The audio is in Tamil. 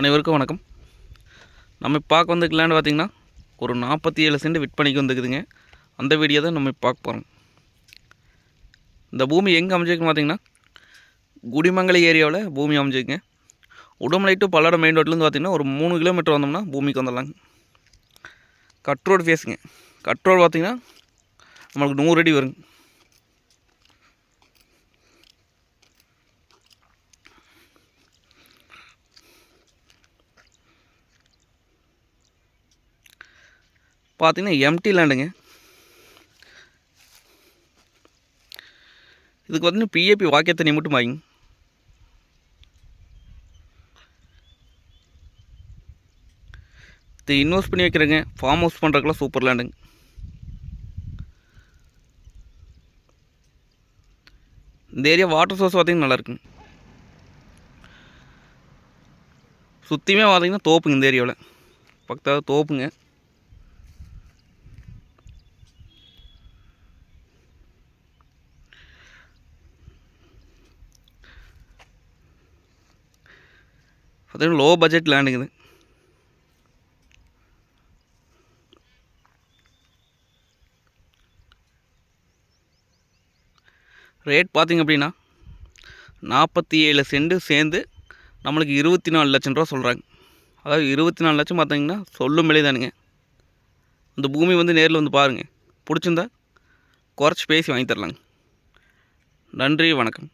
அனைவருக்கும் வணக்கம். நம்ம பார்க்க வந்துக்கலான்னு பார்த்திங்கன்னா ஒரு நாற்பத்தி ஏழு சென்ட் விற்பனைக்கு வந்துக்குதுங்க அந்த வீடியோ தான் நம்ம பார்க்க போகிறோம் இந்த பூமி எங்கே அமைஞ்சிருக்குன்னு பார்த்தீங்கன்னா குடிமங்கல ஏரியாவில் பூமி அமைஞ்சிருக்குங்க. உடுமலை டு பல்லடம் மெயின் ரோட்லேருந்து பார்த்திங்கன்னா ஒரு மூணு கிலோமீட்டர் வந்தோம்னா பூமிக்கு வந்துடலாங்க. கட் ரோடு ஃபேஸுங்க கட் ரோடு பார்த்திங்கன்னா நம்மளுக்கு நூறு அடி வருங்க. பார்த்தீங்கன்னா எம்டி லேண்டுங்க இதுக்கு பார்த்தீங்கன்னா பிஏபி வாக்கிய தண்ணி மட்டும் வாங்க இது இன்வெஸ்ட் பண்ணி வைக்கிறேங்க. ஃபார்ம் ஹவுஸ் பண்ணுறதுக்குலாம் சூப்பர் லேண்டுங்க இந்த ஏரியா வாட்டர் சோர்ஸ் பார்த்தீங்கன்னா நல்லாயிருக்குங்க சுற்றியுமே பார்த்தீங்கன்னா தோப்புங்க இந்த ஏரியாவில் பக்கத்தாவது தோப்புங்க. பார்த்தீங்கன்னா லோ பட்ஜெட் லேண்டுங்குது ரேட் பார்த்திங்க அப்படின்னா நாற்பத்தி ஏழு சென்ட் சேர்ந்து நம்மளுக்கு இருபத்தி நாலு லட்சம் ரூபா சொல்கிறாங்க அதாவது இருபத்தி நாலு லட்சம் பார்த்தீங்கன்னா சொல்லும் விலை தானுங்க. இந்த பூமி வந்து நேரில் வந்து பாருங்கள் பிடிச்சிருந்தா குறைச்சி பேசி வாங்கி தரலாங்க. நன்றி வணக்கம்.